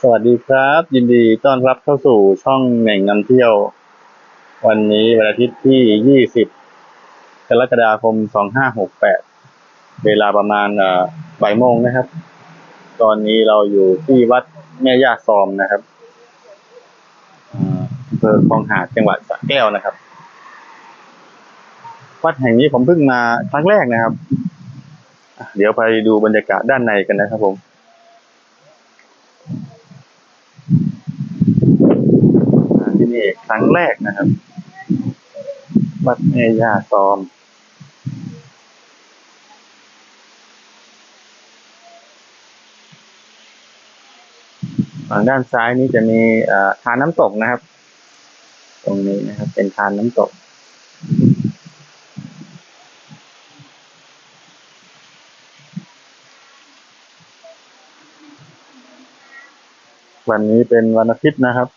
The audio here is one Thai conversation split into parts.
สวัสดีครับ ยินดีต้อนรับเข้าสู่ช่องแหน่งนำเที่ยว วันนี้วันอาทิตย์ที่ 20 กรกฎาคม 2568 เวลาประมาณเอ่อบ่ายโมงนะครับ ตอนนี้เราอยู่ที่วัดแม่ย่าซอมนะครับอำเภอคลองหาดจังหวัดสระแก้วนะครับ วัดแห่งนี้ผมเพิ่งมาครั้งแรกนะครับ เดี๋ยวไปดูบรรยากาศด้านในกันนะครับผม มาที่นี่ ครั้งแรกนะครับ วัดแม่ย่าซอม ฝั่งด้านซ้ายนี้จะมีอ่อทานน้ำตกนะครับ ตรงนี้นะครับ เป็นทานน้ำตกวันนี้เป็นวันอาทิตย์นะครับ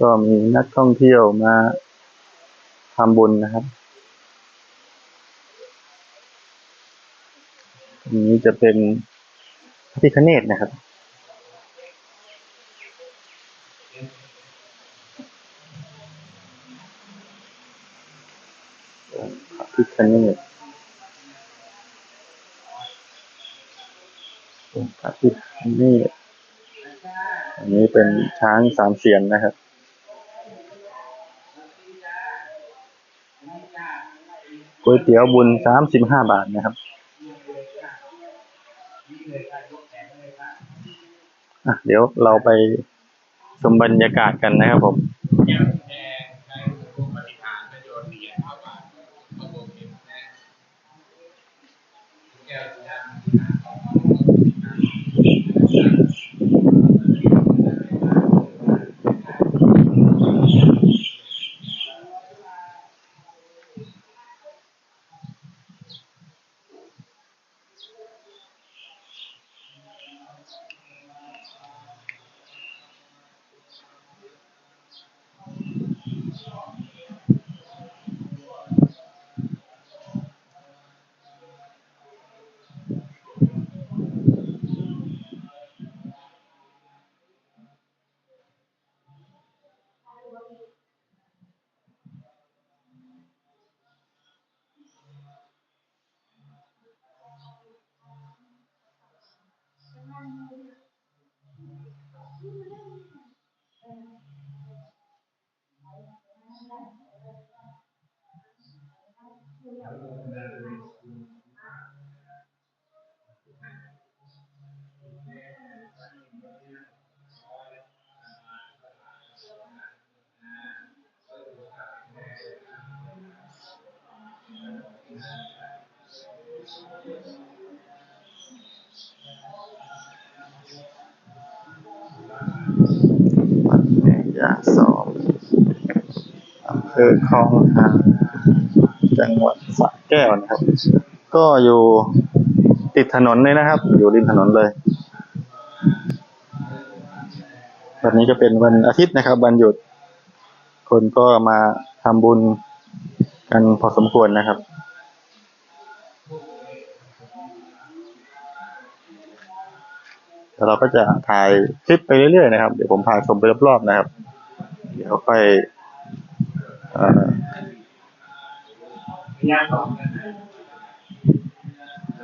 ก็มีนักท่องเที่ยวมาทำบุญนะครับตรงนี้จะเป็นพระพิฆเนศนะครับ พระพิฆเนศองค์พระพิฆเนศอันนี้เป็นช้างสามเสียนนะครับ ก๋วยเตี๋ยวบุญสามสิบห้าบาทนะครับ เดี๋ยวเราไปชมบรรยากาศกันนะครับผม ำเภอคลองหาดจังหวัดสระแก้วนะครับ ก็อยู่ติดถนนเลยนะครับ อยู่ริมถนนเลยวันนี้ก็เป็นวันอาทิตย์นะครับวันหยุด คนก็มาทำบุญกันพอสมควรนะครับแล้วเราก็จะถ่ายคลิปไปเรื่อยๆนะครับ เดี๋ยวผมพาชมไปรอบๆนะครับ เดี๋ยวค่อย เอ่อ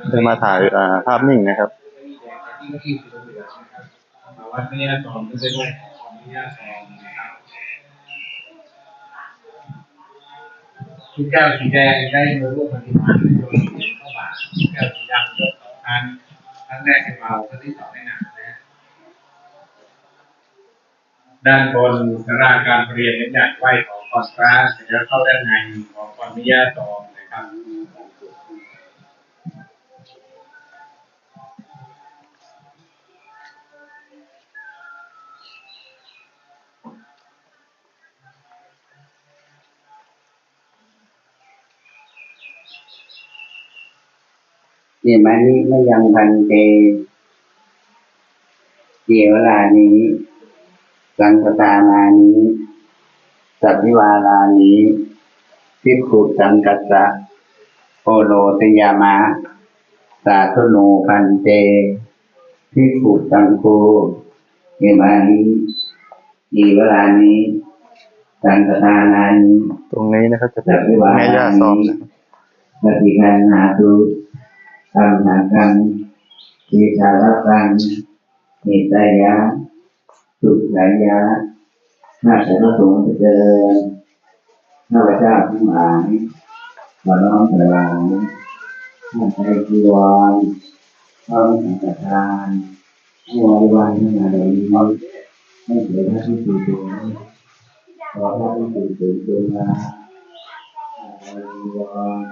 ค่อยมาถ่ายภาพนิ่งนะครับวัดพระยาตอมก็จะได้ของพระยาตอมนะครับทุกแก้วสีแดงได้มาร่วมปฏิบัติในโยนเรียญเข้ามาแก้วสีดำยกสองครั้งครั้งแรกให้เบาครั้งที่สองให้หนักนะ ด้านบนสาราการเรียนเป็นอย่างไหวของ คอนทราสต์แล้วเข้าด้านในขอความพระยาตอนะครับนี่มานิมยังพันเตเจวลานี้ สังตานานี้ สัพพิวาลานี้พิกขุสังกัสสะโอโลตยามะ สาธุโนพันเตพิขุตังโคเอมานิอีเวลานี้สังฆทานานิตรงนี้นะครับ จะเป็นแม่ย่าซอมนะครับปฏิการหาตุธรรมหากังวิชาลกังนิตยะสุขายะ ข้าแต่พระสงฆ์เจริญข้าพเจ้าทั้งหลายขอน้อมถวายข้าใจจีวรพร้อมสังฆทานให้บริวารทั้งหลายนี้ให้เกิดพระที่สุดโดขอพระที่สุดโดจงมาจีวร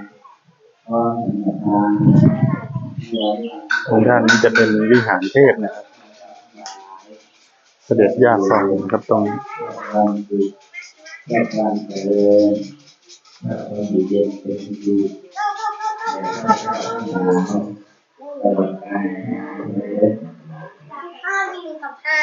พร้อมสังฆทานวารทางด้านนี้จะเป็นวิหารเทพนะครับ เสด็จยาซอมนะครับตรงความสุขและความเจริญและความอยู่เย็นเป็นสุขและความสงบตลอดกาเทอญ ห้ามีกับห้า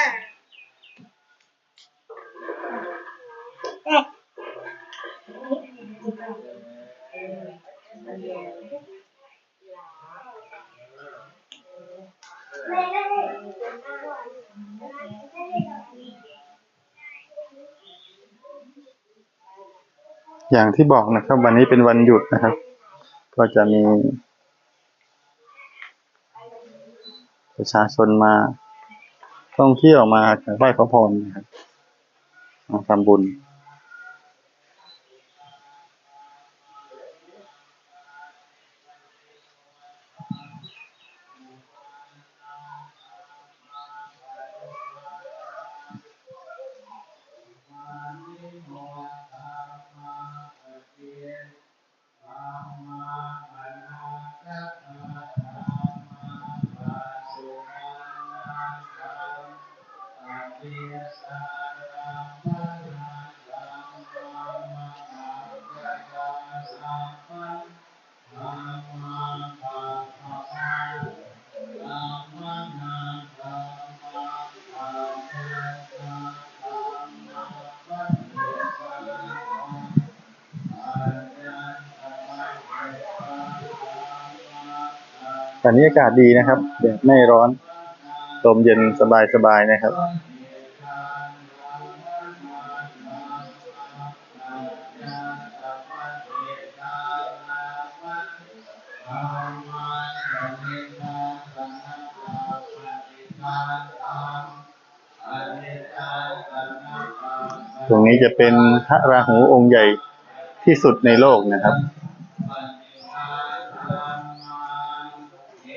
อย่างที่บอกนะครับ วันนี้เป็นวันหยุดนะครับ ก็จะมี ประชาชนมาท่องเที่ยวมาไหว้ขอพรนะครับมาทำบุญ แต่นี้อากาศดีนะครับแดดไม่ร้อนลมเย็นสบายๆนะครับ ตรงนี้จะเป็นพระราหูองค์ใหญ่ที่สุดในโลกนะครับ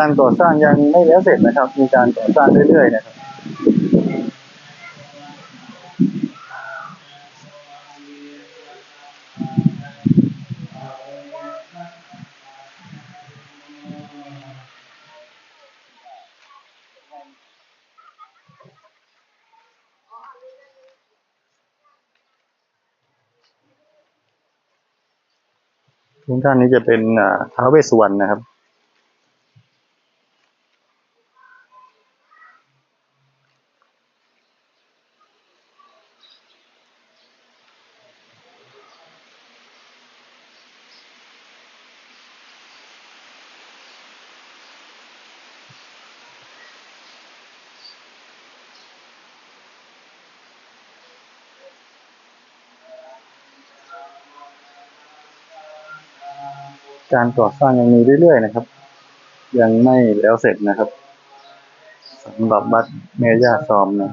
การก่อสร้างยังไม่แล้วเสร็จนะครับ มีการก่อสร้างเรื่อยๆนะครับทุกด้านนี้จะเป็นท้าวเวสสุวรรณนะครับ การก่อสร้างยังมีเรื่อยๆนะครับ ยังไม่แล้วเสร็จนะครับสำหรับวัดเมย่าซอมนะ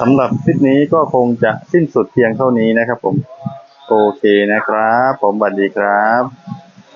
สำหรับคลิปนี้ก็คงจะสิ้นสุดเพียงเท่านี้นะครับผม โอเคนะครับ ผมสวัสดีครับ